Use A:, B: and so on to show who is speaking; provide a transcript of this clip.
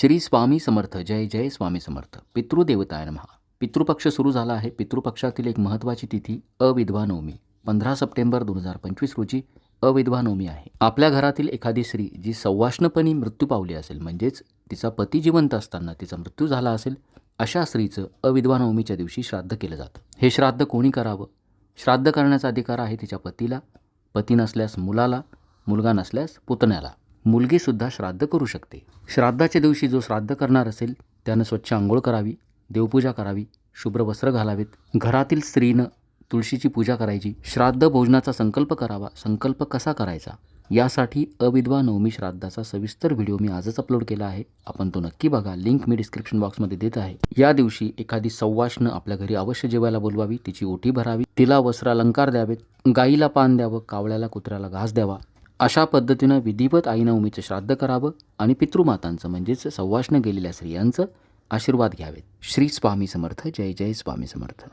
A: श्री स्वामी समर्थ जय जय स्वामी समर्थ. पितृदेवताय महा पितृपक्ष सुरू झाला आहे. पितृपक्षातील एक महत्त्वाची तिथी अविधवा नवमी. पंधरा सप्टेंबर दोन हजार पंचवीस रोजी अविधवा नवमी आहे. आपल्या घरातील एखादी स्त्री जी सव्वाष्णपणी मृत्यू पावली असेल म्हणजेच तिचा पती जिवंत असताना तिचा मृत्यू झाला असेल अशा स्त्रीचं अविधवा नवमीच्या दिवशी श्राद्ध केलं जातं. हे श्राद्ध कोणी करावं? श्राद्ध करण्याचा अधिकार आहे तिच्या पतीला. पती नसल्यास मुलाला मुलगा नसल्यास पुतण्याला. मुलगीसुद्धा श्राद्ध करू शकते. श्राद्धाच्या दिवशी जो श्राद्ध करणार असेल त्यानं स्वच्छ आंघोळ करावी देवपूजा करावी शुभ्र वस्त्र घालावेत. घरातील स्त्रीनं तुळशीची पूजा करायची श्राद्ध भोजनाचा संकल्प करावा. संकल्प कसा करायचा? यासाठी अविधवा नवमी श्राद्धाचा सविस्तर व्हिडिओ मी आजच अपलोड केला आहे. आपण तो नक्की बघा. लिंक मी डिस्क्रिप्शन बॉक्समध्ये देत आहे. या दिवशी एखादी सव्वाशनं आपल्या घरी अवश्य जेवायला बोलवावी. तिची ओटी भरावी. तिला वस्त्र अलंकार द्यावेत. गाईला पान द्यावं. कावळ्याला कुत्र्याला घास द्यावा. अशा पद्धतीनं विधिवत आईनवमीचं श्राद्ध करावं आणि पितृमातांचं म्हणजेच सव्वाशनं गेलेल्या स्त्रियांचं आशीर्वाद घ्यावेत. श्री स्वामी समर्थ. जय जय स्वामी समर्थ.